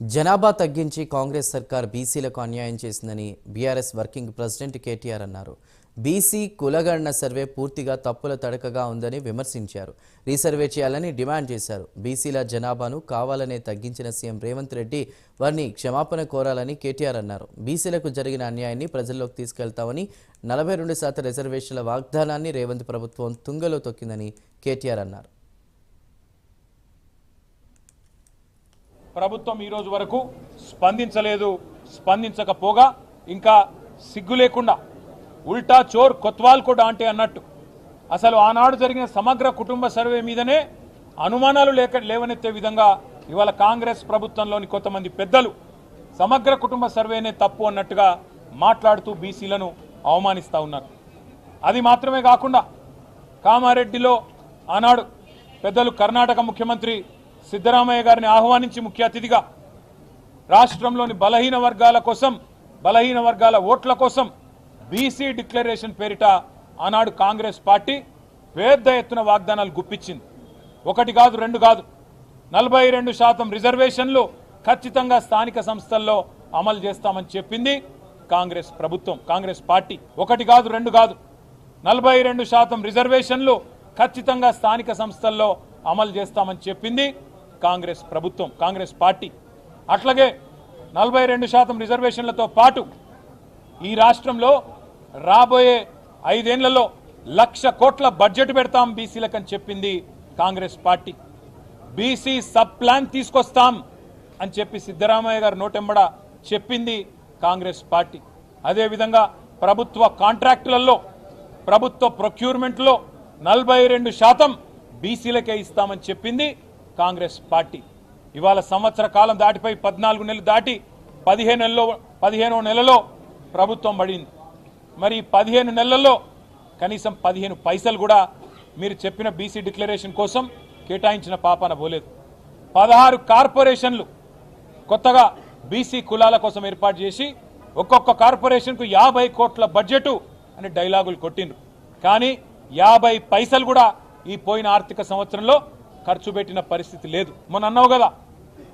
జనాభా తగ్గించి కాంగ్రెస్ సర్కార్ బీసీలకు అన్యాయం చేసిందని బీఆర్ఎస్ వర్కింగ్ ప్రెసిడెంట్ కేటీఆర్ అన్నారు. బీసీ కులగణన సర్వే పూర్తిగా తప్పుల తడకగా ఉందని విమర్శించారు. రీసర్వే చేయాలని డిమాండ్ చేశారు. బీసీల జనాభాను కావాలనే తగ్గించిన సీఎం రేవంత్ రెడ్డి వారిని క్షమాపణ కోరాలని కేటీఆర్ అన్నారు. బీసీలకు జరిగిన అన్యాయాన్ని ప్రజల్లోకి తీసుకెళ్తామని నలభై రెండు శాతం రిజర్వేషన్ల వాగ్దానాన్ని రేవంత్ ప్రభుత్వం తుంగలో తొక్కిందని కేటీఆర్ అన్నారు. ప్రభుత్వం ఈరోజు వరకు స్పందించలేదు స్పందించకపోగా ఇంకా సిగ్గు లేకుండా ఉల్టా చోర్ కొత్వాల్ కూడా అంటే అన్నట్టు. అసలు ఆనాడు జరిగిన సమగ్ర కుటుంబ సర్వే మీదనే అనుమానాలు లేక లేవనెత్తే విధంగా ఇవాళ కాంగ్రెస్ ప్రభుత్వంలోని కొంతమంది పెద్దలు సమగ్ర కుటుంబ సర్వేనే తప్పు అన్నట్టుగా మాట్లాడుతూ బీసీలను అవమానిస్తూ ఉన్నారు. అది మాత్రమే కాకుండా కామారెడ్డిలో ఆనాడు పెద్దలు కర్ణాటక ముఖ్యమంత్రి సిద్ధరామయ్య గారిని ఆహ్వానించి ముఖ్య అతిథిగా రాష్ట్రంలోని బలహీన వర్గాల కోసం బలహీన వర్గాల ఓట్ల కోసం బీసీ డిక్లరేషన్ పేరిట ఆనాడు కాంగ్రెస్ పార్టీ పెద్ద ఎత్తున వాగ్దానాలు గుప్పించింది. ఒకటి కాదు రెండు కాదు నలభై రెండు శాతం రిజర్వేషన్లు ఖచ్చితంగా స్థానిక సంస్థల్లో అమలు చేస్తామని చెప్పింది కాంగ్రెస్ ప్రభుత్వం కాంగ్రెస్ పార్టీ. ఒకటి కాదు రెండు కాదు నలభై రెండు శాతం రిజర్వేషన్లు ఖచ్చితంగా స్థానిక సంస్థల్లో అమలు చేస్తామని చెప్పింది కాంగ్రెస్ ప్రభుత్వం కాంగ్రెస్ పార్టీ. అట్లాగే నలభై రెండు శాతం రిజర్వేషన్లతో పాటు ఈ రాష్ట్రంలో రాబోయే ఐదేళ్ళలో లక్ష కోట్ల బడ్జెట్ పెడతాం బీసీలకని చెప్పింది Congress party. BC sub plan తీసుకొస్తాం అని చెప్పి సిద్ధరామయ్య గారు నోటెంబడ చెప్పింది కాంగ్రెస్ పార్టీ. అదేవిధంగా ప్రభుత్వ కాంట్రాక్టులలో ప్రభుత్వ ప్రొక్యూర్మెంట్లో నలభై రెండు శాతం బీసీలకే ఇస్తామని చెప్పింది కాంగ్రెస్ పార్టీ. ఇవాళ సంవత్సర కాలం దాటిపోయి పద్నాలుగు నెలలు దాటి పదిహేను నెలలో పదిహేనో నెలలో ప్రభుత్వం పడింది. మరి పదిహేను నెలల్లో కనీసం పదిహేను పైసలు కూడా మీరు చెప్పిన బీసీ డిక్లరేషన్ కోసం కేటాయించిన పాపాన పోలేదు. పదహారు కార్పొరేషన్లు కొత్తగా బీసీ కులాల కోసం ఏర్పాటు చేసి ఒక్కొక్క కార్పొరేషన్కు యాభై కోట్ల బడ్జెట్ అని డైలాగులు కొట్టిండ్రు. కానీ యాభై పైసలు కూడా ఈ పోయిన ఆర్థిక సంవత్సరంలో ఖర్చు పెట్టిన పరిస్థితి లేదు. మొన్న అన్నావు కదా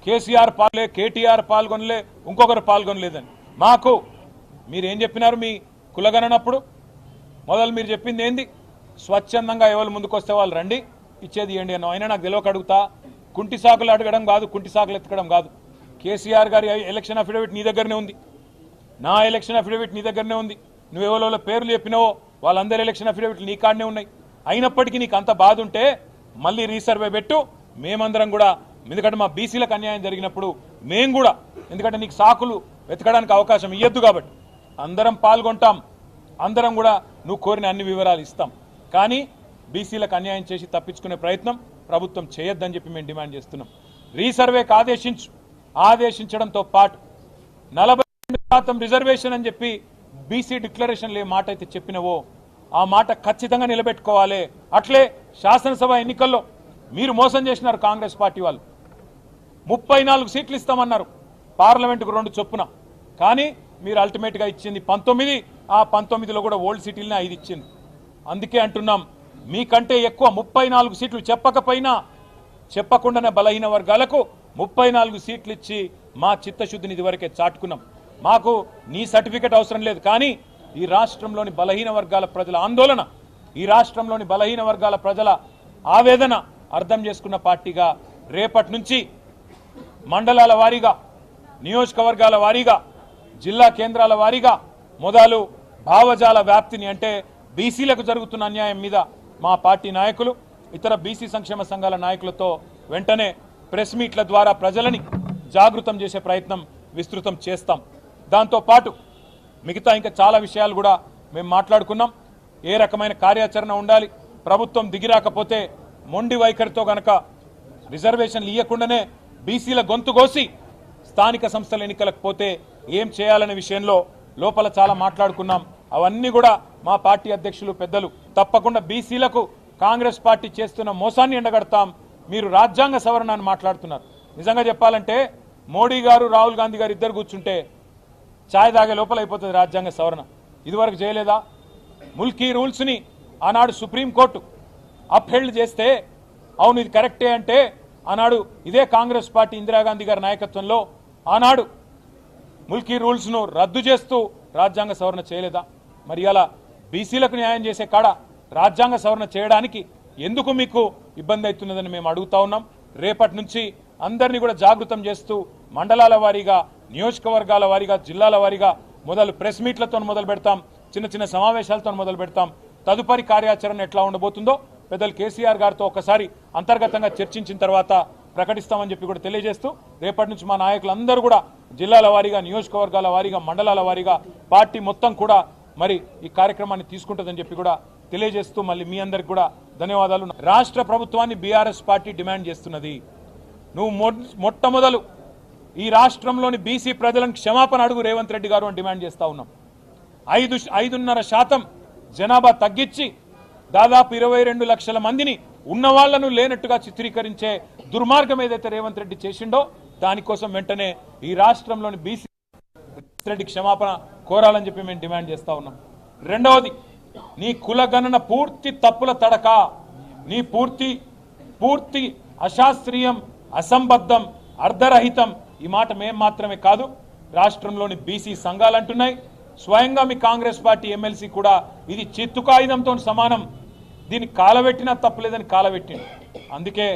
కేసీఆర్ పాల్గొలే కేటీఆర్ పాల్గొనలే ఇంకొకరు పాల్గొనలేదని. మాకు మీరు ఏం చెప్పినారు మీ కులగణనప్పుడు? మొదలు మీరు చెప్పింది ఏంది? స్వచ్ఛందంగా ఎవరు ముందుకొస్తే వాళ్ళు రండి ఇచ్చేది ఏంటి అన్న అయినా నాకు తెలియక అడుగుతా కుంటి సాకులు అడగడం కాదు కుంటి సాకులు ఎత్తకడం కాదు. కేసీఆర్ గారి ఎలక్షన్ అఫిడవిట్ నీ దగ్గరనే ఉంది. నా ఎలక్షన్ అఫిడవిట్ నీ దగ్గరనే ఉంది. నువ్వు ఎవరో పేర్లు చెప్పినావో వాళ్ళందరి ఎలక్షన్ అఫిడవిట్లు నీ కాడనే ఉన్నాయి. అయినప్పటికీ నీకు అంత బాధ ఉంటే మళ్ళీ రీసర్వే పెట్టు. మేమందరం కూడా ఎందుకంటే మా బీసీలకు అన్యాయం జరిగినప్పుడు మేము కూడా ఎందుకంటే నీకు సాకులు వెతకడానికి అవకాశం ఇవ్వద్దు కాబట్టి. అందరం పాల్గొంటాం. అందరం కూడా నువ్వు కోరిన అన్ని వివరాలు ఇస్తాం. కానీ బీసీలకు అన్యాయం చేసి తప్పించుకునే ప్రయత్నం ప్రభుత్వం చేయొద్దని చెప్పి మేము డిమాండ్ చేస్తున్నాం. రీసర్వేకి ఆదేశించు. ఆదేశించడంతో పాటు నలభై రెండు శాతం రిజర్వేషన్ అని చెప్పి బీసీ డిక్లరేషన్లు ఏ మాట అయితే చెప్పినవో ఆ మాట ఖచ్చితంగా నిలబెట్టుకోవాలి. అట్లే శాసనసభ ఎన్నికల్లో మీరు మోసం చేసినారు కాంగ్రెస్ పార్టీ వాళ్ళు. ముప్పై నాలుగు సీట్లు ఇస్తామన్నారు. పార్లమెంటుకు రెండు చొప్పున. కానీ మీరు అల్టిమేట్గా ఇచ్చింది పంతొమ్మిది ఆ పంతొమ్మిదిలో కూడా ఓల్డ్ సిటీలనే ఐదు ఇచ్చింది. అందుకే అంటున్నాం మీకంటే ఎక్కువ ముప్పై నాలుగు సీట్లు చెప్పకపోయినా చెప్పకుండానే బలహీన వర్గాలకు ముప్పై నాలుగు సీట్లు ఇచ్చి మా చిత్తశుద్ధిని ఇదివరకే చాటుకున్నాం. మాకు నీ సర్టిఫికెట్ అవసరం లేదు. కానీ ఈ రాష్ట్రంలోని బలహీన వర్గాల ప్రజల ఆందోళన ఈ రాష్ట్రంలోని బలహీన వర్గాల ప్రజల ఆవేదన అర్థం చేసుకున్న పార్టీగా రేపటి నుంచి మండలాల వారీగా నియోజకవర్గాల వారీగా జిల్లా కేంద్రాల వారీగా మొదలు భావజాల వ్యాప్తిని అంటే బీసీలకు జరుగుతున్న అన్యాయం మీద మా పార్టీ నాయకులు ఇతర బీసీ సంక్షేమ సంఘాల నాయకులతో వెంటనే ప్రెస్ మీట్ల ద్వారా ప్రజలని జాగృతం చేసే ప్రయత్నం విస్తృతం చేస్తాం. దాంతో పాటు మిగతా ఇంకా చాలా విషయాలు కూడా మేము మాట్లాడుకున్నాం. ఏ రకమైన కార్యాచరణ ఉండాలి? ప్రభుత్వం దిగిరాకపోతే మొండి వైఖరితో గనక రిజర్వేషన్లు ఇవ్వకుండానే బీసీల గొంతు కోసి స్థానిక సంస్థల ఎన్నికలకు పోతే ఏం చేయాలనే విషయంలో లోపల చాలా మాట్లాడుకున్నాం. అవన్నీ కూడా మా పార్టీ అధ్యక్షులు పెద్దలు. తప్పకుండా బీసీలకు కాంగ్రెస్ పార్టీ చేస్తున్న మోసాన్ని ఎండగడతాం. మీరు రాజ్యాంగ సవరణ అని మాట్లాడుతున్నారు. నిజంగా చెప్పాలంటే మోడీ గారు రాహుల్ గాంధీ గారు ఇద్దరు కూర్చుంటే ఛాయ్ తాగే లోపల అయిపోతుంది రాజ్యాంగ సవరణ. ఇదివరకు చేయలేదా? ముల్కీ రూల్స్ని ఆనాడు సుప్రీంకోర్టు అప్హెల్డ్ చేస్తే అవును ఇది కరెక్టే అంటే ఆనాడు ఇదే కాంగ్రెస్ పార్టీ ఇందిరాగాంధీ గారి నాయకత్వంలో ఆనాడు ముల్కీ రూల్స్ను రద్దు చేస్తూ రాజ్యాంగ సవరణ చేయలేదా? మరి అలా బీసీలకు న్యాయం చేసే కాడ రాజ్యాంగ సవరణ చేయడానికి ఎందుకు మీకు ఇబ్బంది అవుతున్నదని మేము అడుగుతా ఉన్నాం. రేపటి నుంచి అందరినీ కూడా జాగృతం చేస్తూ మండలాల వారీగా నియోజకవర్గాల వారీగా జిల్లాల వారీగా మొదలు ప్రెస్ మీట్లతో మొదలు పెడతాం. చిన్న చిన్న సమావేశాలతో మొదలు పెడతాం. తదుపరి కార్యాచరణ ఎట్లా ఉండబోతుందో పెద్దలు కేసీఆర్ గారితో ఒకసారి అంతర్గతంగా చర్చించిన తర్వాత ప్రకటిస్తామని చెప్పి కూడా తెలియజేస్తూ రేపటి నుంచి మా నాయకులందరూ కూడా జిల్లాల వారీగా నియోజకవర్గాల వారీగా మండలాల వారీగా పార్టీ మొత్తం కూడా మరి ఈ కార్యక్రమాన్ని తీసుకుంటుందని చెప్పి కూడా తెలియజేస్తూ మళ్ళీ మీ అందరికి కూడా ధన్యవాదాలు. రాష్ట్ర ప్రభుత్వాన్ని బీఆర్ఎస్ పార్టీ డిమాండ్ చేస్తున్నది. నువ్వు మొ- మొట్టమొదలు ఈ రాష్ట్రంలోని బీసీ ప్రజలను క్షమాపణ అడుగు రేవంత్ రెడ్డి గారు అని డిమాండ్ చేస్తా ఉన్నాం. ఐదు ఐదున్నర శాతం జనాభా తగ్గించి దాదాపు ఇరవై రెండు లక్షల మందిని ఉన్నవాళ్ళను లేనట్టుగా చిత్రీకరించే దుర్మార్గం ఏదైతే రేవంత్ రెడ్డి చేసిండో దానికోసం వెంటనే ఈ రాష్ట్రంలోని బీసీ రెడ్డి క్షమాపణ కోరాలని చెప్పి మేము డిమాండ్ చేస్తా ఉన్నాం. రెండవది నీ కులగణన పూర్తి తప్పుల తడక నీ పూర్తి పూర్తి అశాస్త్రీయం అసంబద్ధం అర్ధరహితం ఈ మాట మేం మాత్రమే కాదు రాష్ట్రంలోని బీసీ సంఘాలు అంటున్నాయి. స్వయంగా మీ కాంగ్రెస్ పార్టీ ఎమ్మెల్సీ కూడా ఇది చిత్తు కాగితంతో సమానం. దీన్ని కాలబెట్టినా తప్పలేదని కాలబెట్టింది అందుకే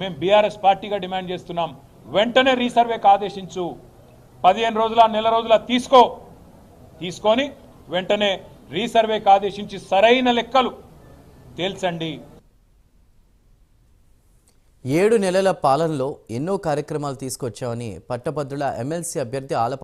మేము బీఆర్ఎస్ పార్టీగా డిమాండ్ చేస్తున్నాం. వెంటనే రీసర్వేకి ఆదేశించు. పదిహేను రోజుల నెల రోజుల తీసుకో. తీసుకొని వెంటనే రీసర్వేకి ఆదేశించి సరైన లెక్కలు తేల్చండి. ఏడు నెలల పాలనలో ఎన్నో కార్యక్రమాలు తీసుకొచ్చామని పట్టభద్రుల ఎమ్మెల్సీ అభ్యర్థి ఆలప